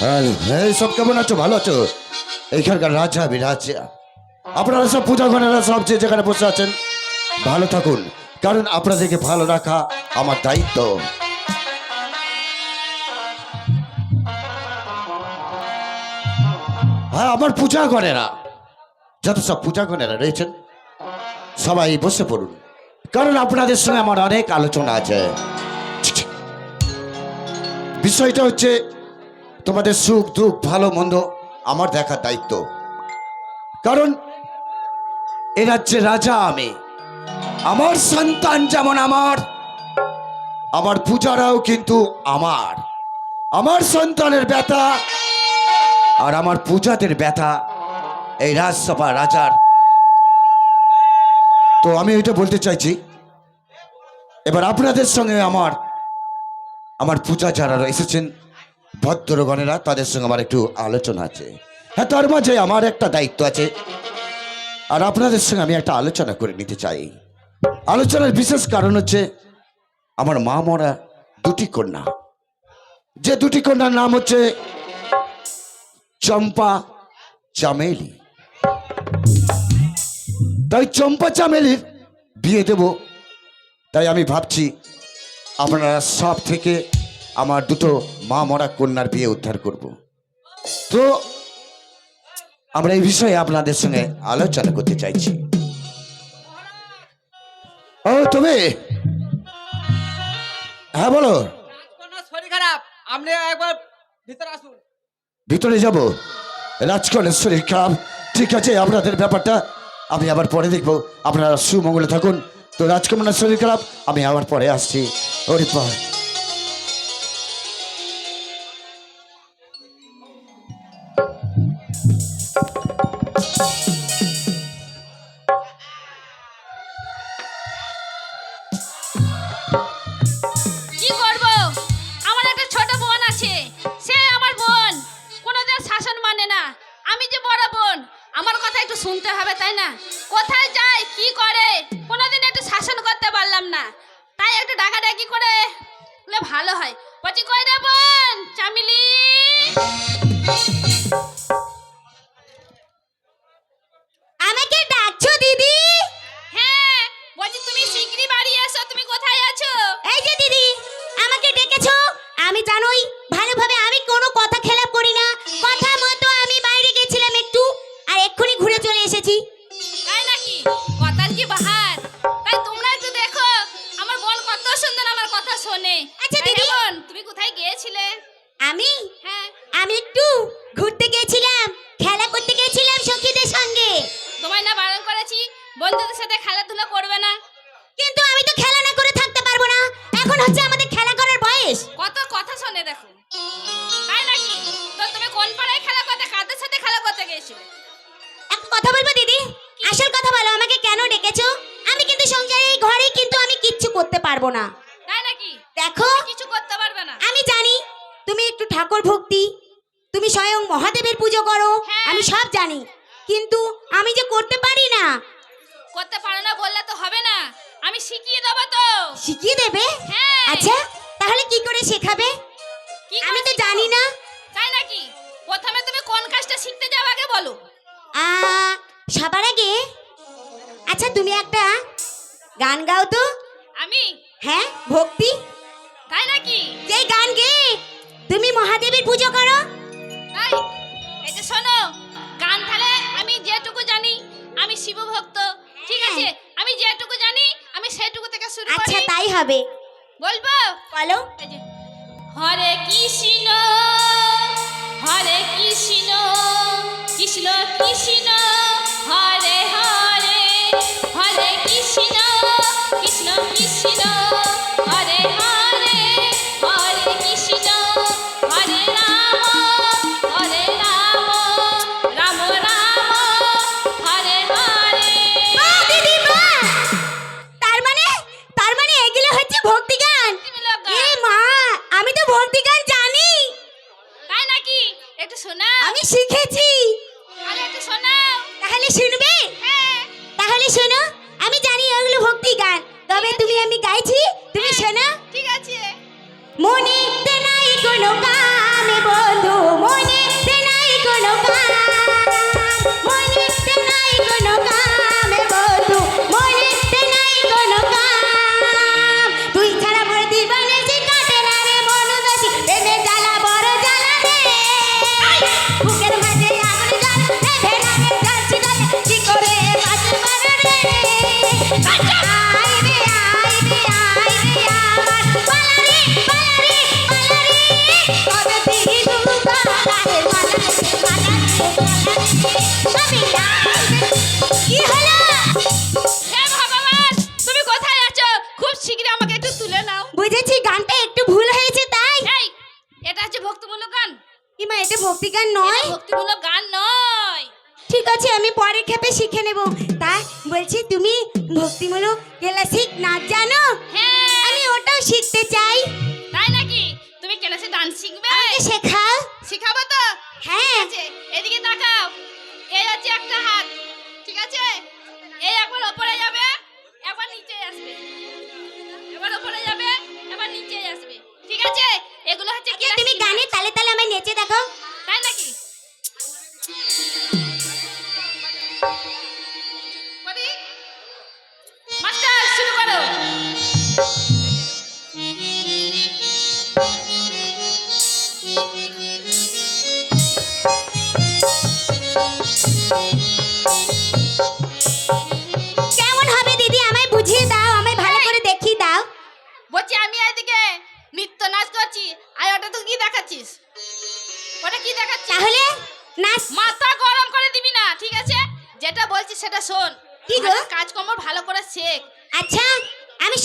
হ্যাঁ সব কেমন আছো? ভালো আছো? এইখানকার রাজা বিরাজা। আপনারা সব পূজা ঘরেরা সব যে যেখানে বসে আছেন, ভালো থাকুন। কারণ আপনাদেরকে ভালো রাখা আমার দায়িত্ব। হ্যাঁ আমার পূজা ঘরেরা। যত সব পূজা ঘরেরা রয়েছেন, সবাই বসে পড়ুন। কারণ আপনাদের সঙ্গে আমার অনেক আলোচনা আছে। বিষয়টা হচ্ছে তোমাদের সুখ, দুঃখ, ভালো, মন্দ আমার দেখার দায়িত্ব। কারণ এ রাজ্যের রাজা আমি। আমার সন্তান যেমন আমার আমার পূজারাও কিন্তু আমার। আমার সন্তানের ব্যথা আর আমার পূজাদের ব্যথা এই রাজসভা রাজার। তো আমি এটা বলতে চাইছি, এবার আপনাদের সঙ্গে আমার আমার পূজা যারা এসেছেন ভদ্রগণেরা তাদের সঙ্গে আমার একটু আলোচনা আছে। হ্যাঁ তার মাঝে আমার একটা দায়িত্ব আছে। আর আপনাদের সঙ্গে আমি একটা আলোচনা করে নিতে চাই। আলোচনার বিশেষ কারণ হচ্ছে, আমার মা মরা দুটি কন্যা। যে দুটি কন্যার নাম হচ্ছে চম্পা চামেলি। তাই চম্পা চামেলির বিয়ে দেব। তাই আমি ভাবছি, আপনারা সব থেকে আমার দুটো মা মরা কন্যার বিয়ে উদ্ধার করব। তো আমরা এই বিষয়ে আপনাদের সঙ্গে আলোচনা করতে চাইছি। ও তুমি? হ্যাঁ বলো। শরীর খারাপ। আপনি একবার ভিতরে আসুন। ভিতরে যাব? রাজকন্যের শরীর খারাপ। ঠিক আছে আপনাদের ব্যাপারটা আমি আবার পরে দেখব। আপনারা সুমঙ্গলে থাকুন। তো রাজকন্যার শরীর খারাপ আমি আবার পরে আসছি। ওরে বড় বোন। আমার কথা একটু শুনতে হবে তাই না? কোথায় যায় কি করে? কোনোদিন একটু শাসন করতে পারলাম না। তাই একটু ডাকাডাকি করে ভালো হয়। বলছি কই রে বোন? চামিলি? আমাকে ডাকছো দিদি? হ্যাঁ বলছি তুমি শিগগিরই বাড়ি এসো। তুমি কোথায় আছো? এই যে দিদি আমাকে ডেকেছো। আমি জানোই ভালোভাবে আমি কোনো কথা খেলাপ গিয়েছিলে আমি আমি? ঠাকুর ভক্তি তুমি স্বয়ং মহাদেবের পুজো করো হ্যাঁ। আমি সব জানি। কিন্তু আমি যে করতে পারি না। করতে পারো না বললে তো হবে না। আমি শিখিয়ে দেবো তো। শিখিয়ে দেবে? হ্যাঁ। আচ্ছা তাহলে কি করে শেখাবে? কি আমি তো জানি না। তাই নাকি? প্রথমে তুমি কোন কাজটা শিখতে যাও আগে বলো। আ, সবার আগে আচ্ছা তুমি একটা গান গাও তো। আমি? হ্যাঁ ভক্তি। তাই নাকি? যেই গান গে? তুমি মহাদেবের পুজো করো? তাই এই যে শোনো গান তাহলে আমি যেটুকু জানি আমি শিব ভক্ত ঠিক আছে? আমি যেটুকু জানি আমি সেটুকু থেকে শুরু করি। আচ্ছা তাই হবে। বলব? বলো। হরে কৃষ্ণ হরে কৃষ্ণ কৃষ্ণ কৃষ্ণ। কিমা এটা ভক্তি গান নয়? ভক্তিমূলক গান নয়। ঠিক আছে আমি পরের খেপে শিখে নেব। তা বলছি তুমি ভক্তিমূলক ক্লাসিক নাচ জানো? হ্যাঁ। আমি ওটাও শিখতে চাই। তাই নাকি? তুমি ক্লাসে ডান্স শিখবে? আমাকে শেখাও। শিখাবো তো? হ্যাঁ। আছে এদিকে তাকাও। এই হচ্ছে একটা হাত ঠিক আছে? এই একবার ওপরে যাবে একবার নিচে আসবে। এবার ওপরে যাবে এবার নিচে আসবে। ঠিক আছে এগুলো হচ্ছে কি আচ্ছা, তুমি গানে তালে তালে আমায় নেচে দেখো। তাই নাকি?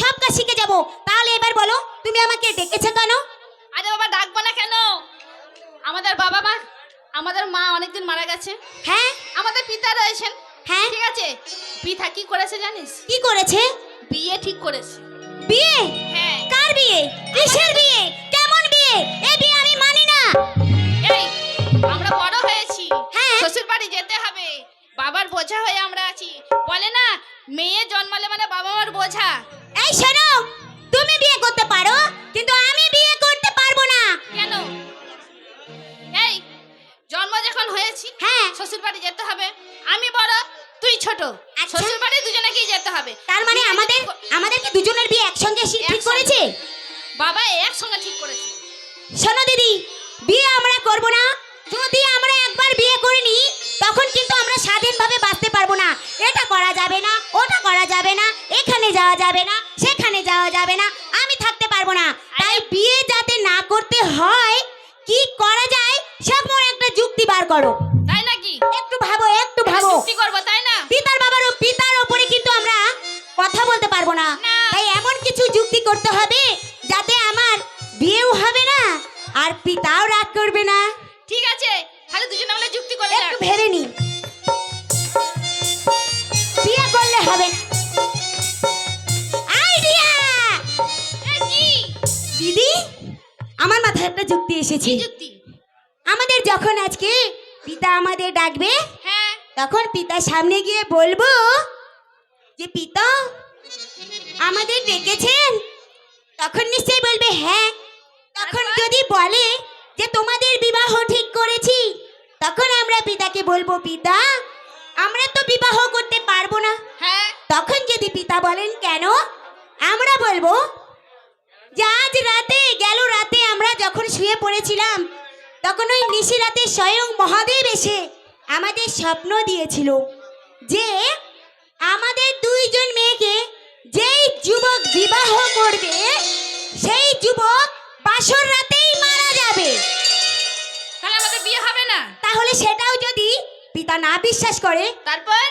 সব কাজ শিখে যাব। তাহলে এবার বলো তুমি আমাকে ডেকেছো কেন? আরে বাবা ডাকবো না কেন? আমাদের বাবা মা আমাদের মা অনেকদিন মারা গেছে। হ্যাঁ? আমাদের পিতা রয়েছেন। হ্যাঁ? ঠিক আছে? পিতা কি করেছে জানিস? কি করেছে? বিয়ে ঠিক করেছে। বিয়ে? হ্যাঁ। কার বিয়ে? কিসের বিয়ে? কেমন বিয়ে? এই বিয়ে আমি মানি না। এই আমরা বড় হয়েছি। হ্যাঁ। শ্বশুর বাড়ি যেতে হবে। বাবার বোঝা হয়ে আমরা আছি। বলে না মেয়ে জন্মালে মানে বাবা মার বোঝা। এই শোনো তুমি বিয়ে করতে পারো কিন্তু আমি বিয়ে করতে পারব না। কেন? এই জন্ম যখন হয়েছি হ্যাঁ। শ্বশুর বাড়ি যেতে হবে। আমি বড় তুই ছোট। আচ্ছা। শ্বশুর বাড়ি দুজনেকেই যেতে হবে। তার মানে আমাদের আমাদেরকে দুজনের বিয়ে একসঙ্গে ঠিক করেছে? বাবা একসঙ্গে ঠিক করেছে। শোনো দিদি বিয়ে আমরা করব না। যদি আমরা একবার বিয়ে করে নিই তখন কিন্তু আমরা স্বাধীনভাবে বাঁচতে পারব না। এটা করা যাবে না ওটা করা যাবে না এখানে যাওয়া যাবে না সেখানে যাওয়া যাবে না আমি থাকতে পারব না। তাই বিয়ে যাতে না করতে হয় কি করা যায় সব মোর একটা যুক্তি বার করো। তাই নাকি? একটু ভাবো একটু ভাবো। কি করব পিতার সামনে গিয়ে বলব যে পিতা আমাদের ডেকেছেন? তখন নিশ্চয়ই বলবে হ্যাঁ। তখন যদি বলে যে তোমাদের বিবাহ ঠিক করেছি তখন আমরা পিতাকে বলব পিতা আমরা তো বিবাহ করতে পারব না। হ্যাঁ। তখন যদি পিতা বলেন কেন? আমরা বলব যে আজ রাতে গেল রাতে আমরা যখন শুয়ে পড়েছিলাম তখন ওই নিশি রাতে স্বয়ং মহাদেব এসে আমাদের স্বপ্ন দিয়েছিল যে আমাদের দুইজন মেয়েকে যেই যুবক বিবাহ করবে সেই যুবক বাসর রাতেই মারা যাবে। তাহলে আমাদের বিয়ে হবে না? তাহলে সেটাও যদি পিতা না বিশ্বাস করে তারপর?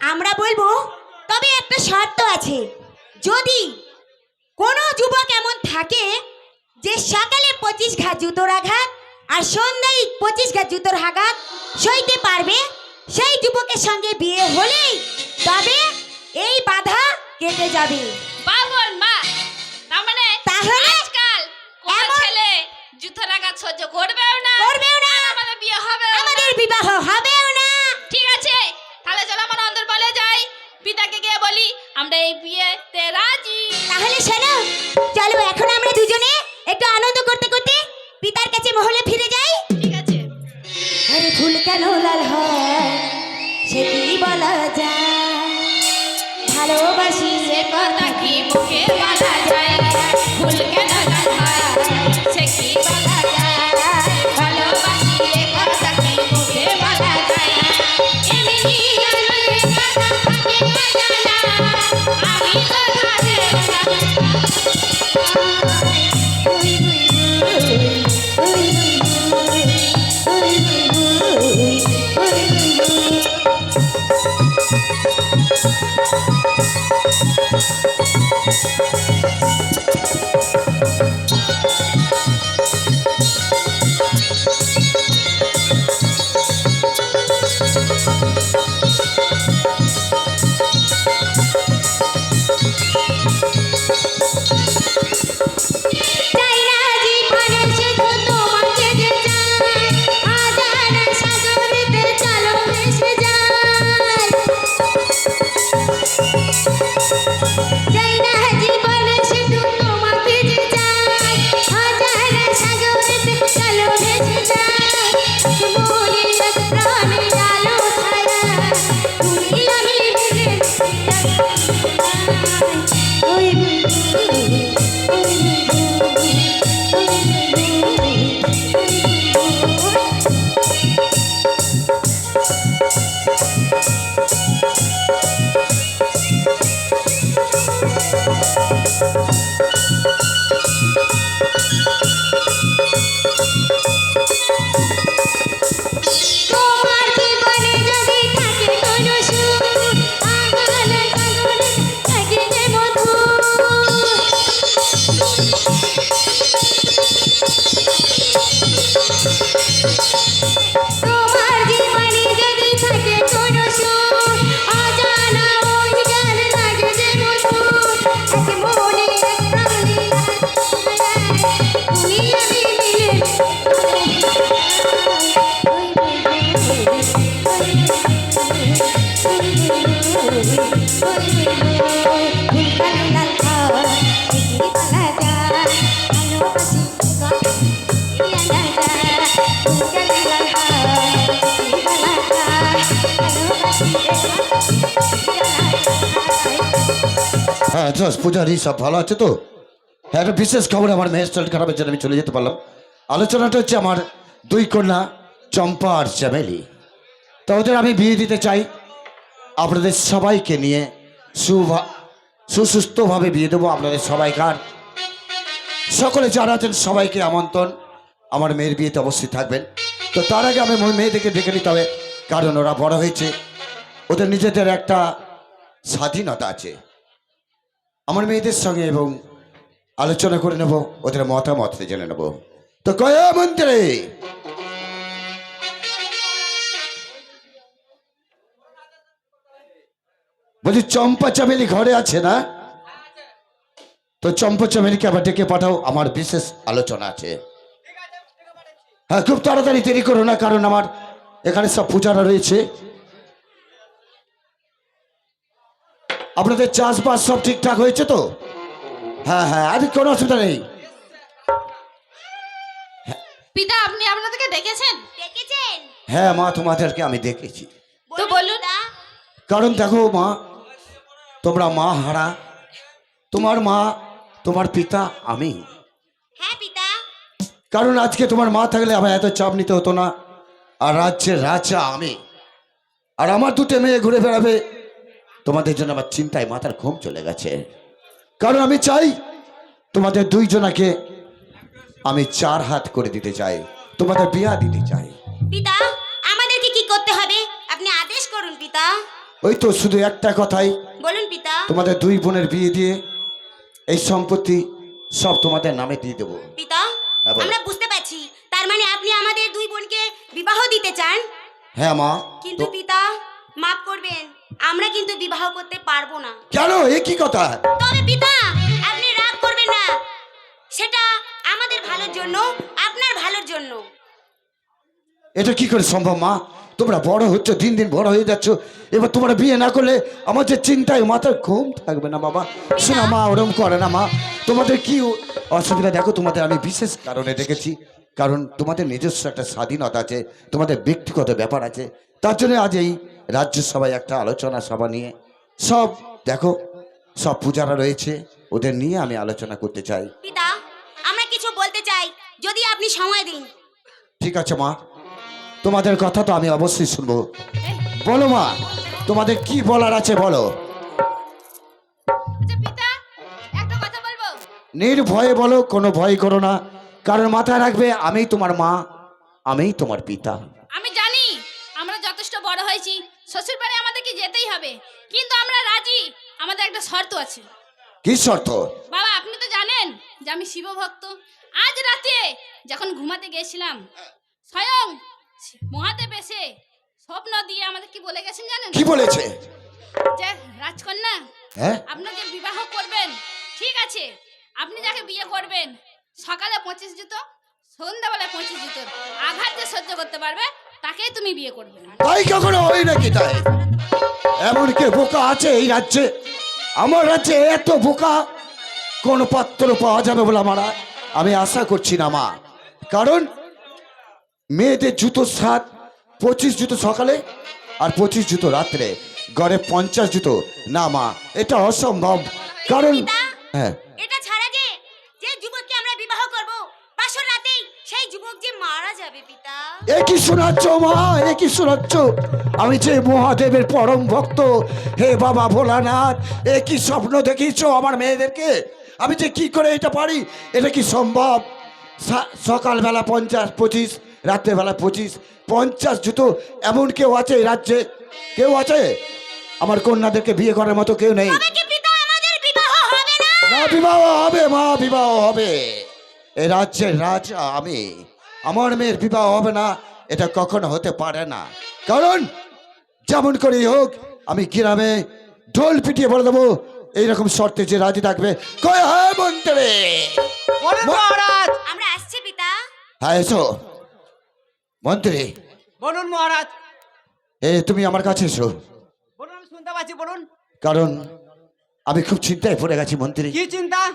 আমরা বলব তবে একটা শর্ত আছে। যদি কোনো যুবক এমন থাকে যে সকালে পঁচিশ ঘা জুতোর আঘাত আর সন্ধ্যায় পঁচিশ ঘা জুতোর আঘাত সইতে পারবে সেই যুবকের সঙ্গে বিয়ে হলেই তবে এই বাধা কেটে যাবে। বাবন মা তার মানে তাহলে আজকাল কোন ছেলে জুতোর আঘাত সহ্য করবেও না করবেও না। আমাদের বিয়ে হবে আমাদের বিবাহ হবেও না। ঠিক আছে তাহলে চলো আমার অন্দর বলে যাই। পিতাকে গিয়ে বলি আমরা এই বিয়েতে রাজি। তাহলে শোনো চলো এখন আমরা দুজনে একটু আনন্দ করতে করতে পিতার কাছে মহলে ফুল কেন লাল হয়, সে কি বলা যায়? ভালোবাসি সে কথা কি মুখে বলা যায়? ফুল কেন লাল হয়? হ্যাঁ জস পূজারি সব ভালো আছে তো? হ্যাঁ একটা বিশেষ খবর আমার মেয়ের শরীর খারাপের জন্য আমি চলে যেতে পারলাম। আলোচনাটা হচ্ছে আমার দুই কন্যা চম্পা আর চ্যামেলি তো ওদের আমি বিয়ে দিতে চাই। আপনাদের সবাইকে নিয়ে সুভা সুসুস্থভাবে বিয়ে দেবো আপনাদের সবাইকার। সকলে যারা আছেন, সবাইকে আমন্ত্রণ। আমার মেয়ের বিয়েতে অবশ্যই থাকবেন। তো তার আগে আমি মেয়েদেরকে ডেকে নিতে হবে, কারণ ওরা বড় হয়েছে। ওদের নিজেদের একটা স্বাধীনতা আছে। আমার মেয়েদের সঙ্গে এবং আলোচনা করে নেব, ওদের মতামত জেনে নেব। তো কয়া মন্ত্রী? বলছি, চম্পা চামেলি ঘরে আছে না? তো চম্পা চামেলিকে আবার ডেকে পাঠাও, আমার বিশেষ আলোচনা আছে। হ্যাঁ খুব তাড়াতাড়ি দেরি করো না, কারণ আমার এখানে সব পূজারা রয়েছে। আপনাদের চাষবাস সব ঠিকঠাক হয়েছে তো? হ্যাঁ হ্যাঁ আর কোনো অসুবিধা নেই। পিতা আপনি আপনাদেরকে ডেকেছেন? দেখেছেন হ্যাঁ মা তোমাদেরকে আমি দেখেছি তো বলুন। কারণ দেখো মা তোমরা মা হারা তোমার মা তোমার পিতা আমি। হ্যাঁ পিতা। কারণ আজকে তোমার মা থাকলে আমার এত চাপ নিতে হতো না আর রাজ্যের রাজা আমি। আর আমার দুটো মেয়ে ঘুরে বেড়াবে তোমাদের জন্য আমার চিন্তায় মাথার ঘুম চলে গেছে। কারণ আমি চাই তোমাদের দুইজনাকে আমি চার হাত করে দিতে চাই তোমাদের বিয়া দিতে চাই। পিতা আমাদেরকে কি করতে হবে? আপনি আদেশ করুন পিতা। ওই তো শুধু একটা কথাই। বলুন পিতা। তোমাদের দুই বোনের বিয়ে দিয়ে এই সম্পত্তি সব তোমাদের নামে দিয়ে দেবো। পিতা হ্যাঁ, আমরা বুঝতে পারছি। তার মানে আপনি আমাদের দুই বোনকে বিবাহ দিতে চান? হ্যাঁ মা। কিন্তু পিতা মাফ করবেন। আমরা কিন্তু বিবাহ করতে পারব না। কেন? এ কি কথা? তবে পিতা আপনি রাগ করবেন না। সেটা আমাদের ভালোর জন্য আপনার ভালোর জন্য। এটা কি করে সম্ভব মা? তোমরা বড় হচ্ছ দিন দিন বড় হয়ে যাচ্ছ। এবার তোমরা বিয়ে না করলে আমার যে চিন্তায় মাথার ঘুম থাকবে না বাবা। শোনা মা ওরম করে না মা। তোমাদের কি অসুবিধা? দেখো তোমাদের আমি বিশেষ কারণে দেখেছি। কারণ তোমাদের নিজস্ব একটা স্বাধীনতা আছে তোমাদের ব্যক্তিগত ব্যাপার আছে। তার জন্য আজ এই রাজ্য সভায় একটা আলোচনা সভা নিয়ে সব দেখো সব পূজারা রয়েছে ওদের নিয়ে আমি আলোচনা করতে চাই। পিতা আমরা কিছু বলতে চাই যদি আপনি সময় দিন। ঠিক আছে মা। তোমাদের কথা তো আমি অবশ্যই শুনব। বলো মা তোমাদের কি বলার আছে বলো। আচ্ছা পিতা একটা কথা বলব? নির্ভয়ে বলো কোনো ভয় করো না। কারণ মাথায় রাখবে আমি তোমার মা আমিই তোমার পিতা। আমি আমরা যথেষ্ট বড় হয়েছি শ্বশুর বাড়ি আমাদেরকে যেতেই হবে। কিন্তু আমরা রাজি আমাদের একটা শর্ত আছে। কি শর্ত? বাবা আপনি তো জানেন যে আমি শিব ভক্ত আজ রাতে যখন ঘুমাতে গেছিলাম স্বয়ং মহাদেব এসে স্বপ্ন দিয়ে আমাদের কি বলে গেছেন জানেন? কি বলেছে? যে রাজকন্যা হ্যাঁ? আপনাকে বিবাহ করবেন ঠিক আছে আপনি যাকে বিয়ে করবেন সকালে পঁচিশ জুতো সন্ধ্যাবেলায় পঁচিশ জুতো আঘাত যে সহ্য করতে পারবে তাকেই তুমি বিয়ে করবে তাই কখনো হয় নাকি তাই? এমন কে বোকা আছে এই রাজ্যে? আমার রাজ্যে এত বোকা? কোন পাত্র পাওয়া যাবে বলে আমার আমি আশা করছি না মা। কারণ মেয়েদের জুতো সাত পঁচিশ জুতো সকালে আর পঁচিশ জুতো রাত্রে। গড়ে পঞ্চাশ জুতো। না মা এটা অসম্ভব। কারণ হ্যাঁ এটা ছাড়া যে যে যুবককে আমরা বিবাহ করব বাসর রাতেই সেই যুবক যে মারা যাবে পিতা এ কি শোনাচ্ছ মা এ কি শোনাচ্ছ। আমি যে মহাদেবের পরম ভক্ত হে বাবা ভোলানাথ এ কি স্বপ্ন দেখিয়েছ আমার মেয়েদেরকে। আমি যে কি করে এটা পারি এটা কি সম্ভব? সকালবেলা পঞ্চাশ পঁচিশ রাত্রেবেলা পঁচিশ পঞ্চাশ জুতো এমন কেউ আছে এই রাজ্যে? কেউ আছে? আমার কন্যাদেরকে বিয়ে করার মতো কেউ নেই। না? বিবাহ হবে মা বিবাহ হবে। এই রাজ্যের রাজা আমি। আমার মেয়ের বিবাহ হবে না এটা কখনো হতে পারে না। কারণ যেমন করেই হোক আমি গ্রামে ঢোল পিটিয়ে বলে দেবো এইরকম শর্তে যে রাজি থাকবে। কয় হ্যাঁ মন্ত্রে! বলুন মহারাজ! আমরা আসছি পিতা। হ্যাঁ এসো। মন্ত্রী। বলুন মহারাজ। এ তুমি আমার কাছে এসো। বলুন আমি শুনতে পাচ্ছি বলুন। কারণ আমি খুব চিন্তায় পড়ে গেছি মন্ত্রী। কি চিন্তা?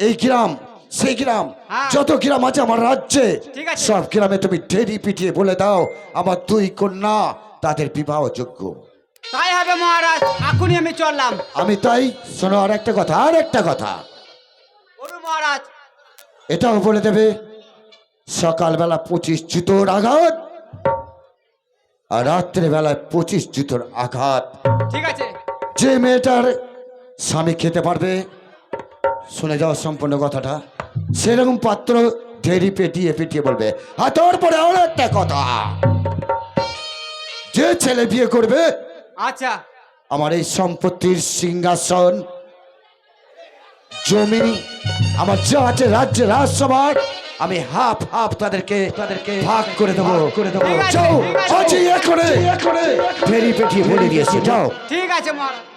এই গ্রাম সেই গ্রাম হ্যাঁ। যত গ্রাম আছে আমার রাজ্যে সব গ্রামে তুমি ঢেরি পিটিয়ে বলে দাও আমার দুই কন্যা তাদের বিবাহ যোগ্য। তাই হবে মহারাজ এখনই আমি চললাম। আমি তাই শোনো আর একটা কথা আর একটা কথা। মহারাজ। এটাও বলে দেবে সকালবেলা পঁচিশ জুতোর আঘাত আর রাত্রে বেলায় পঁচিশ জুতোর আঘাত। ঠিক আছে। যে মেয়েটার স্বামী খেতে পারবে শুনে যাও সম্পূর্ণ কথাটা। সেরকম পাত্র ঢেরি পেটিয়ে পেটিয়ে বলবে আর তারপরে আরও একটা কথা। যে ছেলে বিয়ে করবে আচ্ছা। আমার এই সম্পত্তির সিংহাসন জমি আমার যা আছে রাজ্যে রাজসভার আমি হাফ হাফ তাদেরকে তাদেরকে ভাগ করে দেবো। করে দেবো। যাও এখনে এখনে ফেরি পেটিয়ে বলে দিয়েছি যাও। ঠিক আছে মহারাজ।